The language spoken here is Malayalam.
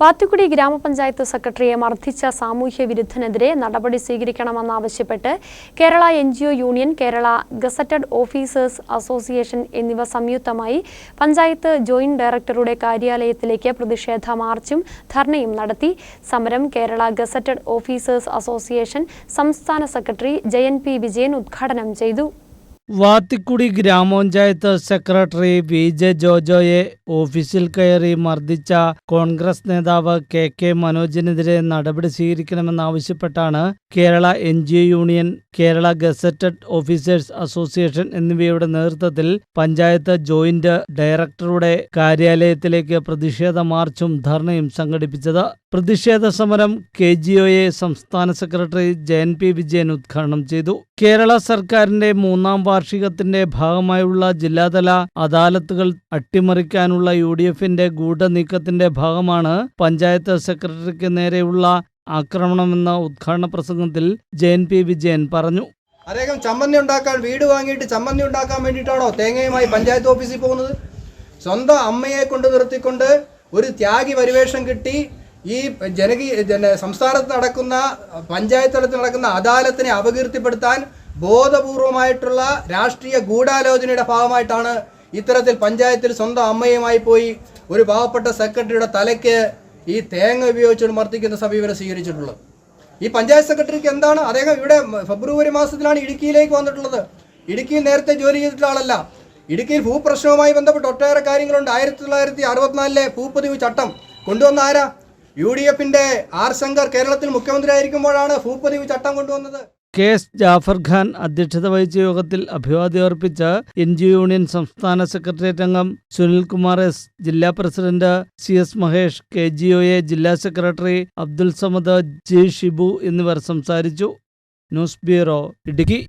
വാത്തുക്കുടി ഗ്രാമപഞ്ചായത്ത് സെക്രട്ടറിയെ മർദ്ദിച്ച സാമൂഹ്യ വിരുദ്ധനെതിരെ നടപടി സ്വീകരിക്കണമെന്നാവശ്യപ്പെട്ട് Kerala N union Kerala gazetted officers association എന്നിവ സംയുക്തമായി പഞ്ചായത്ത് ജോയിന്റ് ഡയറക്ടറുടെ കാര്യാലയത്തിലേക്ക് പ്രതിഷേധ മാർച്ചും ധർണയും നടത്തി. സമരം കേരള ഗസറ്റഡ് ഓഫീസേഴ്സ് അസോസിയേഷൻ സംസ്ഥാന സെക്രട്ടറി ജയൻ പി വിജയൻ ഉദ്ഘാടനം ചെയ്തു. വാത്തിക്കുടി ഗ്രാമപഞ്ചായത്ത് സെക്രട്ടറി വി ജെ ജോജോയെ ഓഫീസിൽ കയറി മർദ്ദിച്ച കോൺഗ്രസ് നേതാവ് കെ കെ മനോജിനെതിരെ നടപടി സ്വീകരിക്കണമെന്നാവശ്യപ്പെട്ടാണ് Kerala N union Kerala gazetted officers association എന്നിവയുടെ നേതൃത്വത്തിൽ പഞ്ചായത്ത് ജോയിന്റ് ഡയറക്ടറുടെ കാര്യാലയത്തിലേക്ക് പ്രതിഷേധ മാർച്ചും ധർണയും സംഘടിപ്പിച്ചത് പ്രതിഷേധ സമരം കെ ജി ഒയെ സംസ്ഥാന സെക്രട്ടറി ജയൻ പി വിജയൻ ഉദ്ഘാടനം ചെയ്തു. കേരള സർക്കാരിന്റെ മൂന്നാം വാർഷികത്തിന്റെ ഭാഗമായുള്ള ജില്ലാതല അദാലത്തുകൾ അട്ടിമറിക്കാനുള്ള യു ഡി എഫിന്റെ ഗൂഢനീക്കത്തിന്റെ ഭാഗമാണ് പഞ്ചായത്ത് സെക്രട്ടറിക്ക് നേരെയുള്ള ആക്രമണമെന്ന ഉദ്ഘാടന പ്രസംഗത്തിൽ ജയൻ പി വിജയൻ പറഞ്ഞു. അദ്ദേഹം ചമ്മന്തി ഉണ്ടാക്കാൻ വീട് വാങ്ങിയിട്ട് ചമ്മന്തി ഉണ്ടാക്കാൻ വേണ്ടിയിട്ടാണോ തേങ്ങയുമായി പഞ്ചായത്ത് ഓഫീസിൽ പോകുന്നത്? സ്വന്തം അമ്മയെ കൊണ്ട് നിർത്തിക്കൊണ്ട് ഒരു ത്യാഗി പരിവേഷം കിട്ടി ഈ ജനകീയ ജന സംസ്ഥാനത്ത് നടക്കുന്ന പഞ്ചായത്ത് തലത്തിൽ നടക്കുന്ന അദാലത്തിനെ അപകീർത്തിപ്പെടുത്താൻ ബോധപൂർവമായിട്ടുള്ള രാഷ്ട്രീയ ഗൂഢാലോചനയുടെ ഭാഗമായിട്ടാണ് ഇത്തരത്തിൽ പഞ്ചായത്തിൽ സ്വന്തം അമ്മയുമായി പോയി ഒരു പാവപ്പെട്ട സെക്രട്ടറിയുടെ തലയ്ക്ക് ഈ തേങ്ങ ഉപയോഗിച്ചുകൊണ്ട് മർദ്ദിക്കുന്ന സമീപനം സ്വീകരിച്ചിട്ടുള്ളത്. ഈ പഞ്ചായത്ത് സെക്രട്ടറിക്ക് എന്താണ്? അദ്ദേഹം ഇവിടെ ഫെബ്രുവരി മാസത്തിലാണ് ഇടുക്കിയിലേക്ക് വന്നിട്ടുള്ളത്. ഇടുക്കിയിൽ നേരത്തെ ജോലി ചെയ്തിട്ടുള്ള ആളല്ല. ഇടുക്കിയിൽ ഭൂപ്രശ്നവുമായി ബന്ധപ്പെട്ട് ഒട്ടേറെ കാര്യങ്ങളുണ്ട്. ആയിരത്തി തൊള്ളായിരത്തി അറുപത്തിനാലിലെ ഭൂപ്പതിവ് ചട്ടം കൊണ്ടുവന്ന ആരാ? യു ഡി എഫിന്റെ ആർ ശങ്കർ കേരളത്തിൽ മുഖ്യമന്ത്രി ആയിരിക്കുമ്പോഴാണ് ഭൂപതിവ് ചട്ടം കൊണ്ടുവന്നത്. കെ എസ് ജാഫർ ഖാൻ അധ്യക്ഷത വഹിച്ച യോഗത്തിൽ അഭിവാദ്യം അർപ്പിച്ച എൻ ജി യൂണിയൻ സംസ്ഥാന സെക്രട്ടേറിയറ്റ് അംഗം സുനിൽകുമാർ എസ് ജില്ലാ president C S Mahesh K G O A ജില്ലാ സെക്രട്ടറി അബ്ദുൽ സമദ് ജി ഷിബു എന്നിവർ സംസാരിച്ചു. News bureau Idukki.